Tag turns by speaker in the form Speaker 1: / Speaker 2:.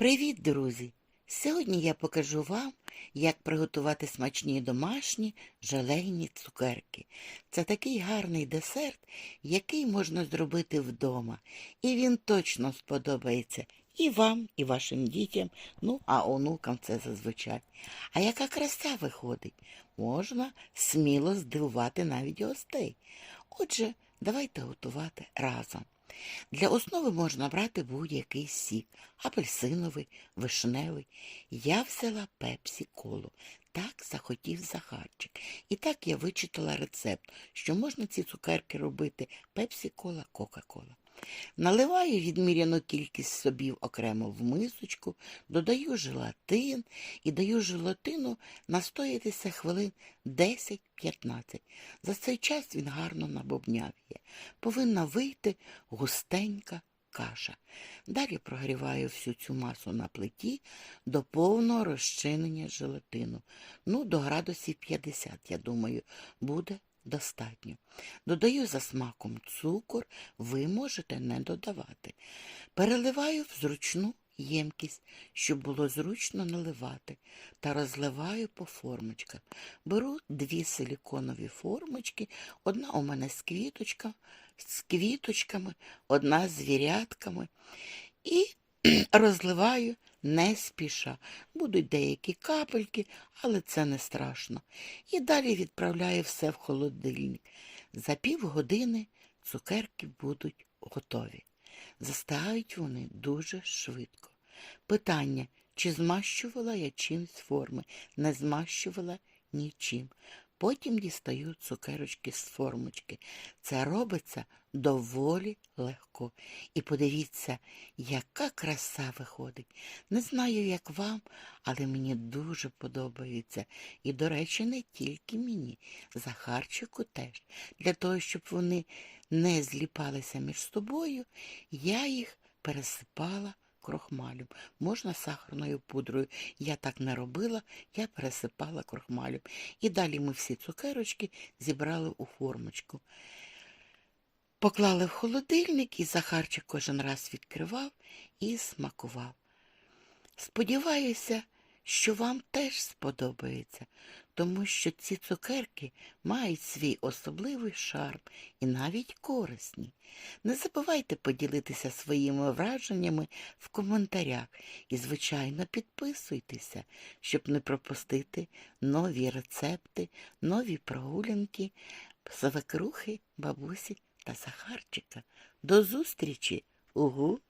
Speaker 1: Привіт, друзі! Сьогодні я покажу вам, як приготувати смачні домашні желейні цукерки. Це такий гарний десерт, який можна зробити вдома. І він точно сподобається і вам, і вашим дітям, ну, а онукам це зазвичай. А яка краса виходить? Можна сміло здивувати навіть гостей. Отже, давайте готувати разом. Для основи можна брати будь-який сік апельсиновий, вишневий. Я взяла пепсі колу. Так захотів Захарчик. І так я вичитала рецепт, що можна ці цукерки робити пепсі кола, кока-кола. Наливаю відміряну кількість собів окремо в мисочку, додаю желатин і даю желатину настоятися хвилин 10-15. За цей час він гарно набобнявіє. Повинна вийти густенька каша. Далі прогріваю всю цю масу на плиті до повного розчинення желатину. Ну, до градусів 50, я думаю, буде достатньо. Додаю за смаком цукор, ви можете не додавати. Переливаю в зручну ємкість, щоб було зручно наливати, та розливаю по формочках. Беру дві силіконові формочки, одна у мене з квіточка, з квіточками, одна з вірятками. І розливаю не спіша. Будуть деякі капельки, але це не страшно. І далі відправляю все в холодильник. За півгодини цукерки будуть готові. Застають вони дуже швидко. Питання, чи змащувала я чимсь форми? Не змащувала нічим. Потім дістаю цукерочки з формочки. Це робиться доволі легко. І подивіться, яка краса виходить. Не знаю, як вам, але мені дуже подобається. І, до речі, не тільки мені, Захарчику теж. Для того, щоб вони не зліпалися між собою, я їх пересипала крохмалем. Можна сахарною пудрою. Я так не робила, я пересипала крохмалем. І далі ми всі цукерочки зібрали у формочку. Поклали в холодильник, і Захарчик кожен раз відкривав і смакував. Сподіваюся, що вам теж сподобається, тому що ці цукерки мають свій особливий шарм і навіть корисні. Не забувайте поділитися своїми враженнями в коментарях і, звичайно, підписуйтеся, щоб не пропустити нові рецепти, нові прогулянки, свекрухи, бабусі та Сахарчика. До зустрічі! Угу!